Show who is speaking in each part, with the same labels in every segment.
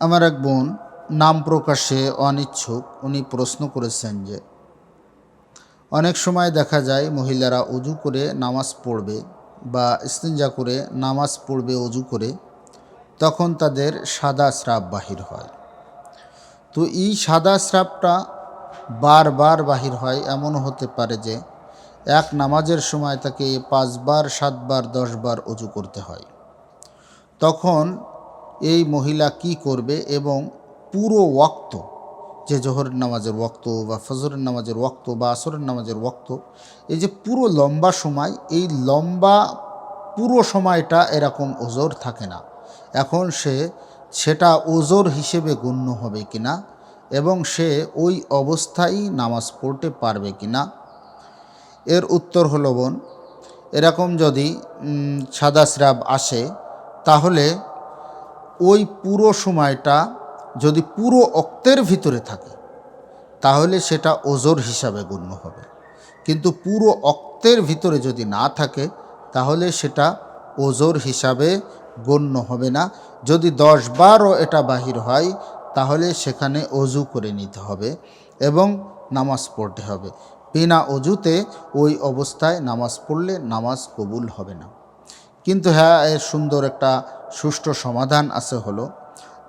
Speaker 1: আমার এক বোন নাম প্রকাশে অনিচ্ছুক। উনি প্রশ্ন করেছেন যে, অনেক সময় দেখা যায় মহিলারা অজু করে নামাজ পড়বে বা ইস্তিনজা করে নামাজ পড়বে অজু করে, তখন তাদের সাদা স্রাব বাহির হয়। তো এই সাদা স্রাবটা বারবার বাহির হয় এমন হতে পারে যে এক নামাজের সময় তাকে পাঁচবার, সাতবার, দশবার অজু করতে হয়। তখন এই মহিলা কি করবে এবং পুরো ওয়াক্ত, যে জোহরের নামাজের ওয়াক্ত বা ফজরের নামাজের ওয়াক্ত বা আসরের নামাজের ওয়াক্ত, এই যে পুরো লম্বা সময়, এই লম্বা পুরো সময়টা এরকম ওজোর থাকে না। এখন সে সেটা ওজোর হিসেবে গণ্য হবে কিনা এবং সে ওই অবস্থায় নামাজ পড়তে পারবে কিনা এর উত্তর হলো বোন, এরকম যদি সাদা স্রাব আসে, তাহলে ওই পুরো সময়টা যদি পুরো অক্তের ভিতরে থাকে, তাহলে সেটা ওজোর হিসাবে গণ্য হবে। কিন্তু পুরো অক্তের ভিতরে যদি না থাকে, তাহলে সেটা ওজোর হিসাবে গণ্য হবে না। যদি দশ বারও এটা বাহির হয়, তাহলে সেখানে অজু করে নিতে হবে এবং নামাজ পড়তে হবে। বিনা অজুতে ওই অবস্থায় নামাজ পড়লে নামাজ কবুল হবে না। কিন্তু হ্যাঁ এর সুন্দর একটা সুষ্ঠু সমাধান আছে হলো,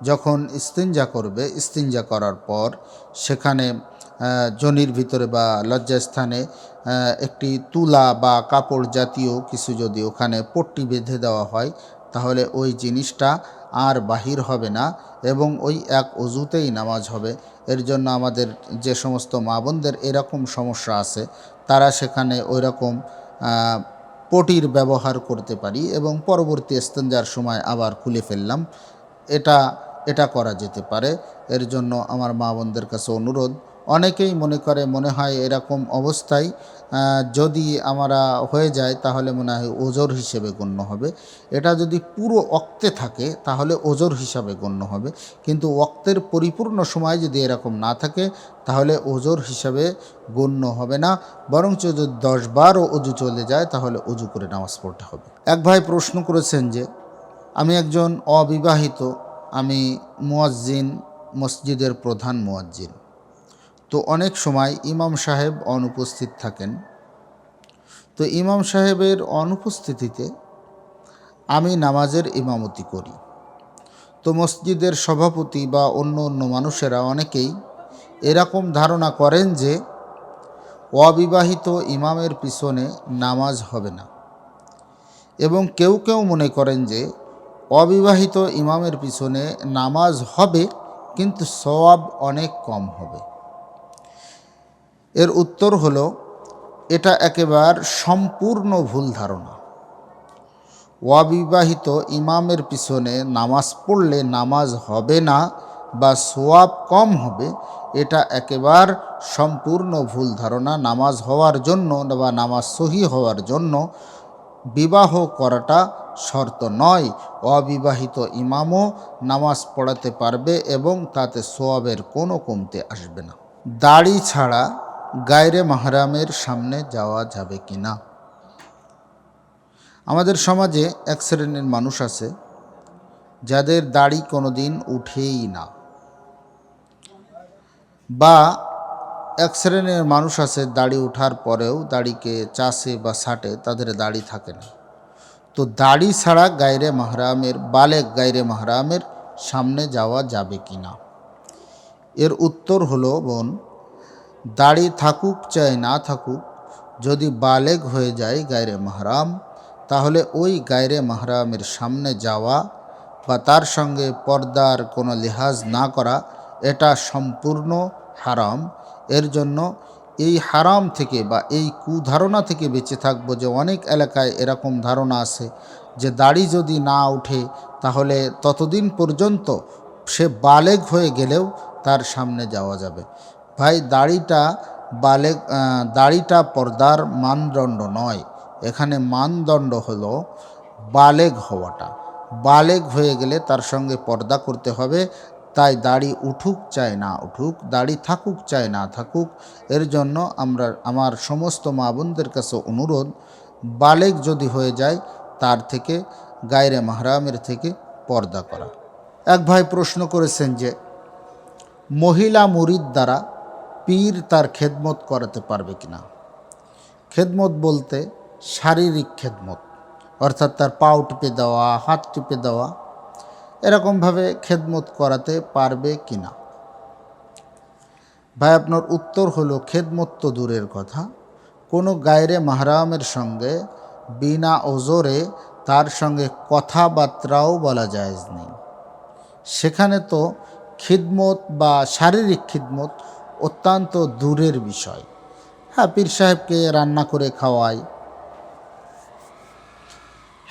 Speaker 1: যখন ইস্তিনজা করবে, ইস্তিনজা করার পর সেখানে জনির ভিতরে বা লজ্জাস্থানে একটি তুলা বা কাপড় জাতীয় কিছু যদি ওখানে পট্টি বেঁধে দেওয়া হয়, তাহলে ওই জিনিসটা আর বাহির হবে না এবং ওই এক অজুতেই নামাজ হবে। এর জন্য আমাদের যে সমস্ত মা বোনদের এরকম সমস্যা আছে, তারা সেখানে ওই রকম পটির ব্যবহার করতে পারি এবং পরবর্তী স্তেঞ্জার সময় আবার খুলে ফেললাম। এটা এটা করা যেতে পারে। এর জন্য আমার মা বোনদের কাছে অনুরোধ অনেকেই মনে করে, মনে হয় এরকম অবস্থায় যদি আমরা হয়ে যায় তাহলে মনে হয় ওজোর হিসেবে গণ্য হবে। এটা যদি পুরো অক্তে থাকে তাহলে ওজোর হিসাবে গণ্য হবে। কিন্তু অক্তের পরিপূর্ণ সময় যদি এরকম না থাকে তাহলে ওজোর হিসাবে গণ্য হবে না। বরঞ্চ যদি দশ বারও অজু চলে যায় তাহলে অজু করে নামাজ পড়তে হবে। এক ভাই প্রশ্ন করেছেন যে, আমি একজন অবিবাহিত, আমি মুয়াজ্জিন, মসজিদের প্রধান মুয়াজ্জিন। তো অনেক সময় ইমাম সাহেব অনুপস্থিত থাকেন। তো ইমাম সাহেবের অনুপস্থিতিতে আমি নামাজের ইমামতি করি। তো মসজিদের সভাপতি বা অন্য অন্য মানুষেরা অনেকেই এরকম ধারণা করেন যে অবিবাহিত ইমামের পিছনে নামাজ হবে না। এবং কেউ কেউ মনে করেন যে অবিবাহিত ইমামের পিছনে নামাজ হবে, কিন্তু সওয়াব অনেক কম হবে। এর উত্তর হল, এটা একেবার সম্পূর্ণ ভুল ধারণা। অবিবাহিত ইমামের পিছনে নামাজ পড়লে নামাজ হবে না বা সোয়াব কম হবে, এটা একেবার সম্পূর্ণ ভুল ধারণা। নামাজ হওয়ার জন্য বা নামাজ সহি হওয়ার জন্য বিবাহ করাটা শর্ত নয়। অবিবাহিত ইমামও নামাজ পড়াতে পারবে এবং তাতে সোয়াবের কোনো কমতে আসবে না। দাড়ি ছাড়া গায়রে মাহরামের সামনে যাওয়া যাবে কি না? আমাদের সমাজে এক শ্রেণির মানুষ আছে, যাদের দাড়ি কোনোদিন উঠেই না। বা এক শ্রেণির মানুষ আছে, দাড়ি ওঠার পরেও দাড়িকে চাষে বা ছাটে তাদের দাড়ি থাকে না। তো দাড়ি ছাড়া গায়রে মাহরামের, বালেক গায়রে মাহরামের সামনে যাওয়া যাবে কি না? এর উত্তর হলো বোন দাড়ি থাকুক চাই না থাকুক, যদি বালেগ হয়ে যায় গায়রে মাহরাম, তাহলে ওই গায়রে মাহরামের সামনে যাওয়া বা তার সঙ্গে পর্দার কোনো লিহাজ না করা, এটা সম্পূর্ণ হারাম। এর জন্য এই হারাম থেকে বা এই কুধারণা থেকে বেঁচে থাকব যে অনেক এলাকায় এরকম ধারণা আছে যে দাড়ি যদি না ওঠে তাহলে ততদিন পর্যন্ত সে বালেগ হয়ে গেলেও তার সামনে যাওয়া যাবে। ভাই দাড়িটা আহ, দাড়িটা পর্দার মানদণ্ড নয়। এখানে মানদণ্ড হলো বালেগ হওয়াটা। বালেগ হয়ে গেলে তার সঙ্গে পর্দা করতে হবে। তাই দাড়ি উঠুক চায় না উঠুক দাড়ি থাকুক চায় না থাকুক এর জন্য আমরা আমার সমস্ত মা বোনদের কাছে অনুরোধ বালেগ যদি হয়ে যায় তার থেকে গায়রে মাহরামের থেকে পর্দা করা। এক ভাই প্রশ্ন করেছেন যে মহিলা মুরিদ দ্বারা পীর তার খেদমত করাতে পারবে কিনা? খেদমত বলতে শারীরিক খেদমত, অর্থাৎ তার পাও টিপে দেওয়া, হাত টিপে দেওয়া, এরকমভাবে খেদমত করাতে পারবে কিনা? ভাই, আপনার উত্তর হলো খেদমত তো দূরের কথা। কোনো গায়রে মাহরামের সঙ্গে বিনা ওজোরে তার সঙ্গে কথাবার্তাও বলা জায়েজ নেই। সেখানে তো খিদমত বা শারীরিক খিদমত অত্যন্ত দূরের বিষয়। হ্যাঁ পীর সাহেবকে রান্না করে খাওয়াই।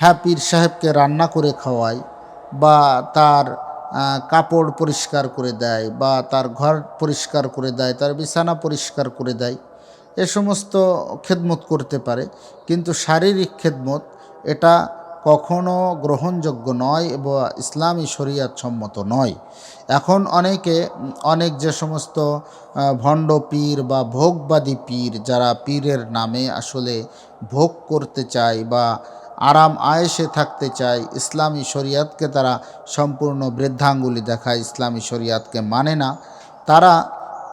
Speaker 1: হ্যাঁ পীর সাহেবকে রান্না করে খাওয়াই বা তার কাপড় পরিষ্কার করে দেয় বা তার ঘর পরিষ্কার করে দেয়, তার বিছানা পরিষ্কার করে দেয়। এ সমস্ত খেদমত করতে পারে। কিন্তু শারীরিক খেদমত এটা কখনো গ্রহণযোগ্য নয় এবং ইসলামী শরিয়াত সম্মত নয়। এখন অনেকে, অনেক যে সমস্ত ভণ্ড পীর বা ভোগবাদী পীর যারা পীরের নামে আসলে ভোগ করতে চায় বা আরাম আয়েসে থাকতে চায়, ইসলামী শরিয়াতকে তারা সম্পূর্ণ বৃদ্ধাঙ্গুলি দেখায়, ইসলামী শরিয়াতকে মানে না। তারা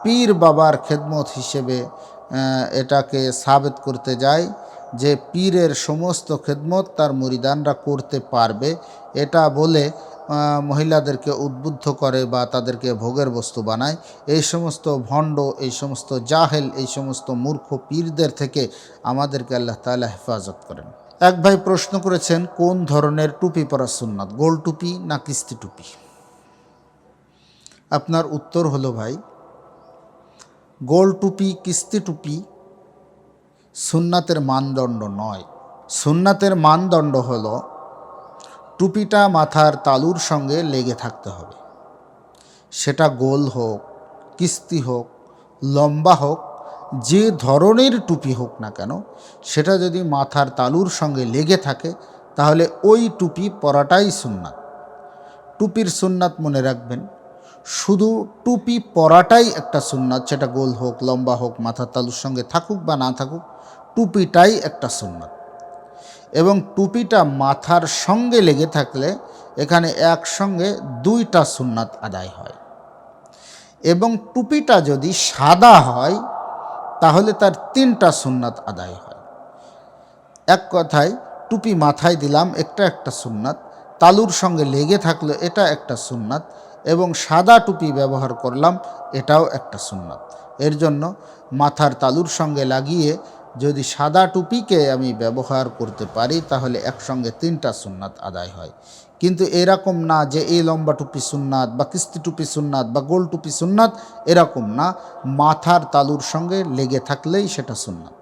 Speaker 1: পীর বাবার খেদমত হিসেবে এটাকে সাবেত করতে যায়। যে পীরের সমস্ত খেদমত তার মুরিদানরা করতে পারবে, এটা বলে মহিলাদেরকে উদ্বুদ্ধ করে বা তাদেরকে ভোগের বস্তু বানায়। এই সমস্ত ভণ্ড, এই সমস্ত জাহেল, এই সমস্ত মূর্খ পীরদের থেকে আমাদেরকে আল্লাহ তাআলা হেফাজত করেন। এক ভাই প্রশ্ন করেছেন, কোন ধরনের টুপি পরা সুন্নাত, গোল টুপি না কিস্তি টুপি? আপনার উত্তর হলো ভাই, গোল টুপি, কিস্তি টুপি সুন্নাতের মানদণ্ড নয়। সুন্নাতের মানদণ্ড হল, টুপিটা মাথার তালুর সঙ্গে লেগে থাকতে হবে। সেটা গোল হোক, কিস্তি হোক, লম্বা হোক, যে ধরনের টুপি হোক না কেন, সেটা যদি মাথার তালুর সঙ্গে লেগে থাকে, তাহলে ওই টুপি পরাটাই সুন্নাত। টুপির সুন্নাত মনে রাখবেন শুধু টুপি পরাটাই একটা সুন্নাত, সেটা গোল হোক, লম্বা হোক, মাথার তালুর সঙ্গে থাকুক বা না থাকুক, টুপিটাই একটা সুন্নাত। এবং টুপিটা মাথার সঙ্গে লেগে থাকলে এখানে একসঙ্গে দুইটা সুন্নাত আদায় হয়। এবং টুপিটা যদি সাদা হয়, তাহলে তার তিনটা সুন্নাত আদায় হয়। এক কথায়, টুপি মাথায় দিলাম, একটা একটা সুন্নাত, তালুর সঙ্গে লেগে থাকল, এটা একটা সুন্নাত এবং সাদা টুপি ব্যবহার করলাম, এটাও একটা সুন্নাত। এর জন্য মাথার তালুর সঙ্গে লাগিয়ে যদি সাদা টুপিকে আমি ব্যবহার করতে পারি, তাহলে একসঙ্গে তিনটা সুন্নাত আদায় হয়। কিন্তু এরকম না যে এই লম্বা টুপি সুন্নাত বা কিস্তি টুপি সুন্নাত বা গোল টুপি সুন্নাত এরকম না, মাথার তালুর সঙ্গে লেগে থাকলেই সেটা সুন্নাত।